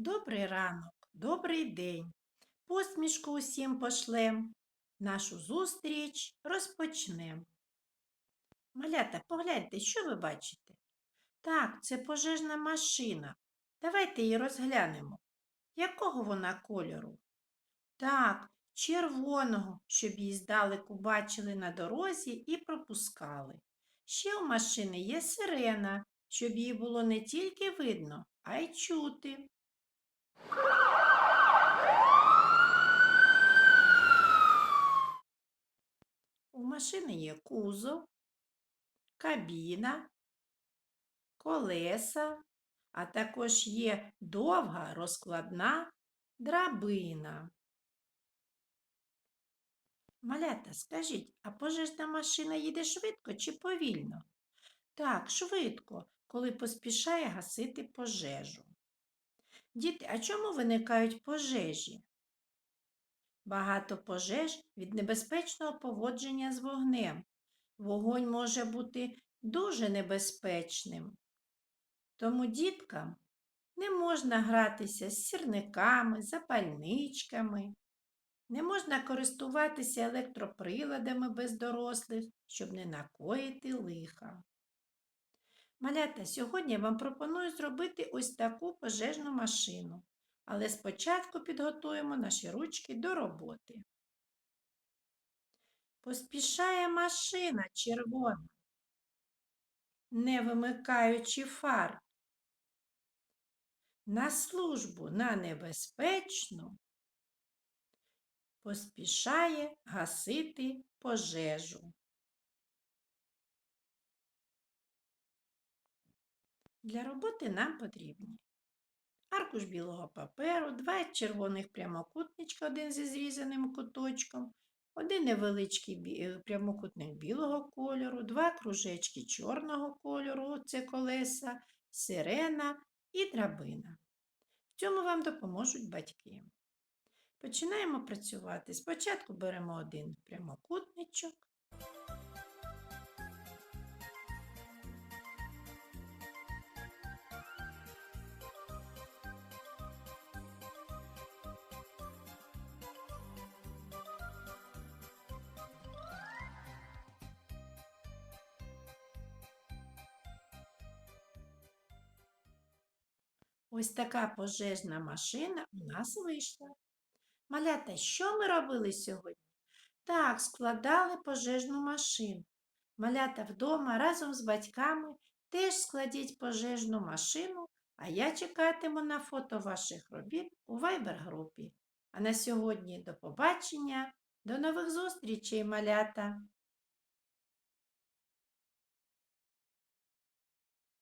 Добрий ранок, добрий день. Посмішку усім пошлем. Нашу зустріч розпочнем. Малята, погляньте, що ви бачите? Так, це пожежна машина. Давайте її розглянемо. Якого вона кольору? Так, червоного, щоб її здалеку бачили на дорозі і пропускали. Ще у машини є сирена, щоб її було не тільки видно, а й чути. У машини є кузов, кабіна, колеса, а також є довга розкладна драбина. Малята, скажіть, а пожежна машина їде швидко чи повільно? Так, швидко, коли поспішає гасити пожежу. Діти, а чому виникають пожежі? Багато пожеж від небезпечного поводження з вогнем. Вогонь може бути дуже небезпечним. Тому діткам не можна гратися з сірниками, запальничками, не можна користуватися електроприладами без дорослих, щоб не накоїти лиха. Малята, сьогодні я вам пропоную зробити ось таку пожежну машину. Але спочатку підготуємо наші ручки до роботи. Поспішає машина червона, не вимикаючи фар. На службу на небезпечну поспішає гасити пожежу. Для роботи нам потрібні аркуш білого паперу, два червоних прямокутничка, один зі зрізаним куточком, один невеличкий е, прямокутник білого кольору, два кружечки чорного кольору, це колеса, сирена і драбина. В цьому вам допоможуть батьки. Починаємо працювати. Спочатку беремо один прямокутничок. Ось така пожежна машина у нас вийшла. Малята, що ми робили сьогодні? Так, складали пожежну машину. Малята вдома разом з батьками теж складіть пожежну машину, а я чекатиму на фото ваших робіт у Viber групі. А на сьогодні до побачення, до нових зустрічей, малята!